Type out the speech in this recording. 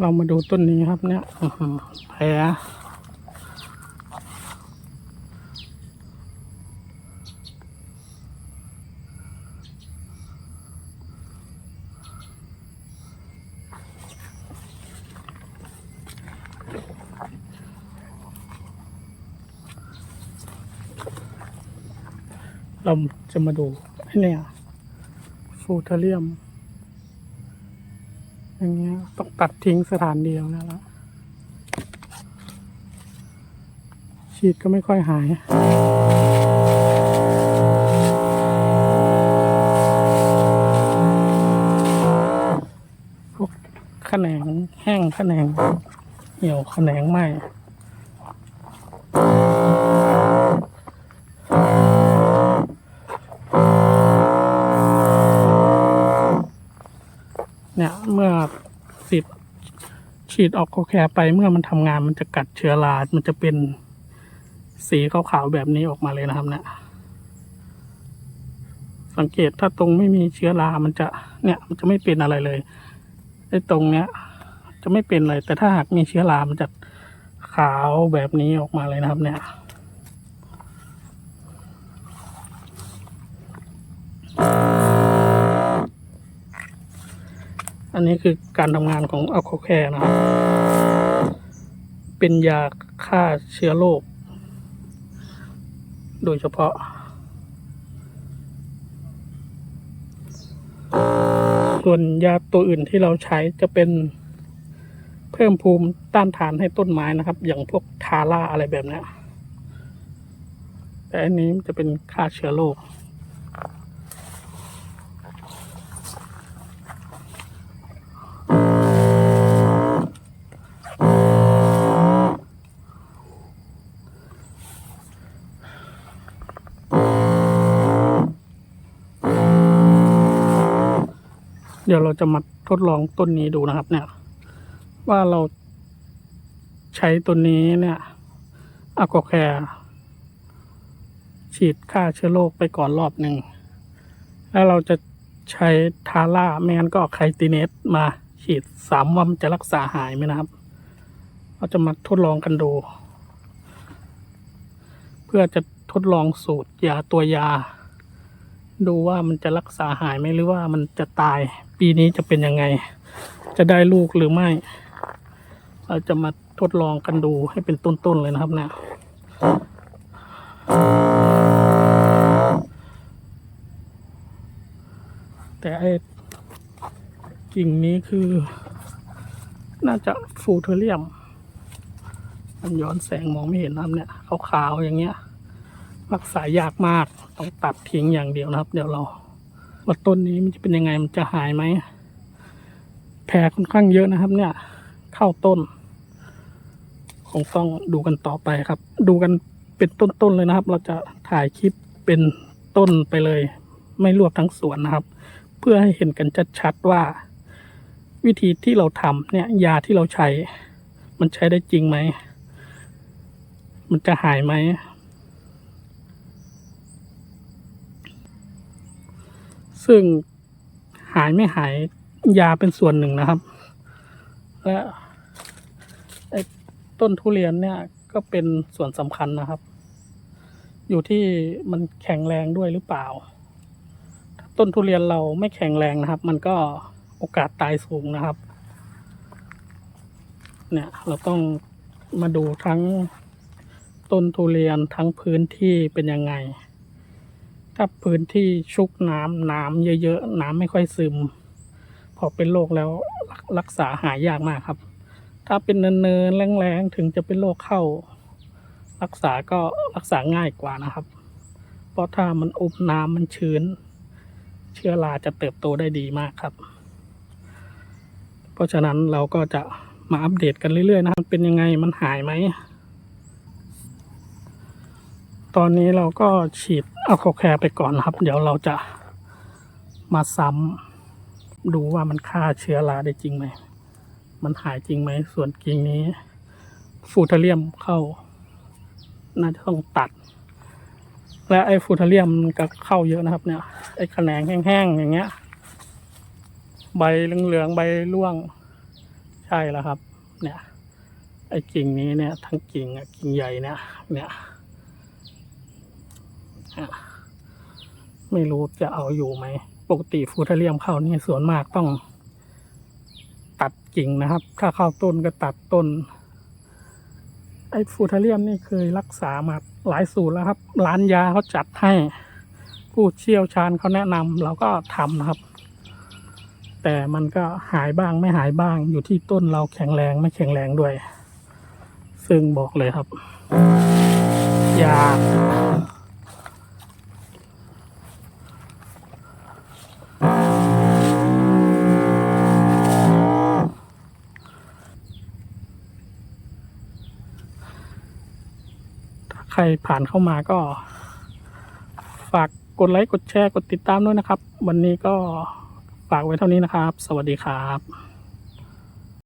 เรามาดูต้นนี้ครับเนี่ยแผลเราจะมาดูเนี่ยฟูเทเรียม อย่างเงี้ยต้องตัดทิ้งสถานเดียวแล้วฉีดก็ไม่ค่อยหายพวกแขนงแห้งแขนงเหี่ยวแขนงไหม เนี่ยเมื่อสิดฉีดออกโคแคร์ไปเมื่อมันทำงานมันจะกัดเชื้อรามันจะเป็นสีขาวๆแบบนี้ออกมาเลยนะครับเนี่ยสังเกตถ้าตรงไม่มีเชื้อรา มันจะเนี่ย มันจะไม่เป็นอะไรเลยไอ้ตรงเนี้ย จะไม่เป็นเลย แต่ถ้าหากมีเชื้อรา มันจะขาวแบบนี้ออกมาเลยนะครับเนี่ย อันนี้คือการทำงานของอัลโคแคร์นะครับเป็นยาฆ่าเชื้อโรคโดยเฉพาะ ส่วนยาตัวอื่นที่เราใช้จะเป็นเพิ่มภูมิต้านทานให้ต้นไม้นะครับ อย่างพวกทาร่าอะไรแบบนี้แต่อันนี้จะเป็นฆ่าเชื้อโรค ดี๋ยวเราจะมาทดลองต้นนี้ดูนะครับ เนี่ย ว่าเราใช้ต้นนี้เนี่ยอะกวแคร์ฉีดฆ่าเชื้อโรคไปก่อนรอบหนึ่ง แล้วเราจะใช้ทาร่าไม่งั้นก็ไคติเนสมาฉีดสามวันจะรักษาหายไหมนะครับ เราจะมาทดลองกันดู เพื่อจะทดลองสูตรยาตัวยา ดูว่ามันจะรักษาหายไหมหรือว่ามันจะตาย ปีนี้จะเป็นยังไง จะได้ลูกหรือไม่ เราจะมาทดลองกันดูให้เป็นต้นๆเลยนะครับ เนี่ยแต่ไอ้กิ่งนี้คือ น่าจะฟูเทเรียม มันย้อนแสงมองไม่เห็นนะครับเนี่ยขาวๆอย่างเงี้ย รักษายากมากต้องตัดทิ้งอย่างเดียวนะครับ เดี๋ยวเรา ว่าต้นนี้มันจะเป็นยังไงมันจะหายไหมแผลค่อนข้างเยอะนะครับ เนี่ย เข้าต้น คงต้องดูกันต่อไปครับ ดูกันเป็นต้นๆเลยนะครับ เราจะถ่ายคลิปเป็นต้นไปเลย ไม่รวบทั้งสวนนะครับ เพื่อให้เห็นกันชัดๆว่า วิธีที่เราทำเนี่ย ยาที่เราใช้ มันใช้ได้จริงไหม มันจะหายไหม ซึ่งหายไม่หายยาเป็นส่วนหนึ่งนะครับ และต้นทุเรียนเนี่ยก็เป็นส่วนสำคัญนะครับ อยู่ที่มันแข็งแรงด้วยหรือเปล่า ต้นทุเรียนเราไม่แข็งแรงนะครับ มันก็โอกาสตายสูงนะครับ เนี่ยเราต้องมาดูทั้งต้นทุเรียนทั้งพื้นที่เป็นยังไง ถ้าพื้นที่ชุกน้ำน้ำเยอะๆ น้ำไม่ค่อยซึม พอเป็นโรคแล้วรักรักษาหายยากมากครับ ถ้าเป็นเนินๆแรงๆ ถึงจะเป็นโรคเข้า รักษาก็รักษาง่ายกว่านะครับ เพราะถ้ามันอมน้ำมันชื้น เชื้อราจะเติบโตได้ดีมากครับ เพราะฉะนั้นเราก็จะมาอัปเดตกันเรื่อยๆนะครับ เป็นยังไงมันหายไหม ตอนนี้เราก็ฉีดอัลโคแคร์ไปก่อนนะครับ เดี๋ยวเราจะมาซ้ำดูว่ามันฆ่าเชื้อราได้จริงไหม มันหายจริงไหม ส่วนกิ่งนี้ ฟูทาเรียมเข้า น่าจะต้องตัด และไอ้ฟูทาเรียมมันก็เข้าเยอะนะครับ เนี่ย ไอ้แขนงแห้งๆอย่างเงี้ย ใบเหลืองๆใบร่วง ใช่แล้วครับ เนี่ย ไอ้กิ่งนี้เนี่ย ทั้งกิ่งอะกิ่งใหญ่เนี่ย เนี่ย ไม่รู้จะเอาอยู่ไหม ปกติฟูทาเรียมเข้านี่ส่วนมากต้อง ตัดกิ่งนะครับ ถ้าเข้าต้นก็ตัดต้น ไอ้ฟูทาเรียมนี่เคยรักษามาหลายสูตรแล้วครับ ร้านยาเขาจัดให้ ผู้เชี่ยวชาญเขาแนะนำเราก็ทำนะครับ แต่มันก็หายบ้างไม่หายบ้างอยู่ที่ต้นเราแข็งแรงไม่แข็งแรงด้วย ซึ่งบอกเลยครับ ยาก ใครผ่านเข้ามาก็ ฝากกดไลค์กดแชร์กดติดตามด้วยนะครับ วันนี้ก็ฝากไว้เท่านี้นะครับ สวัสดีครับ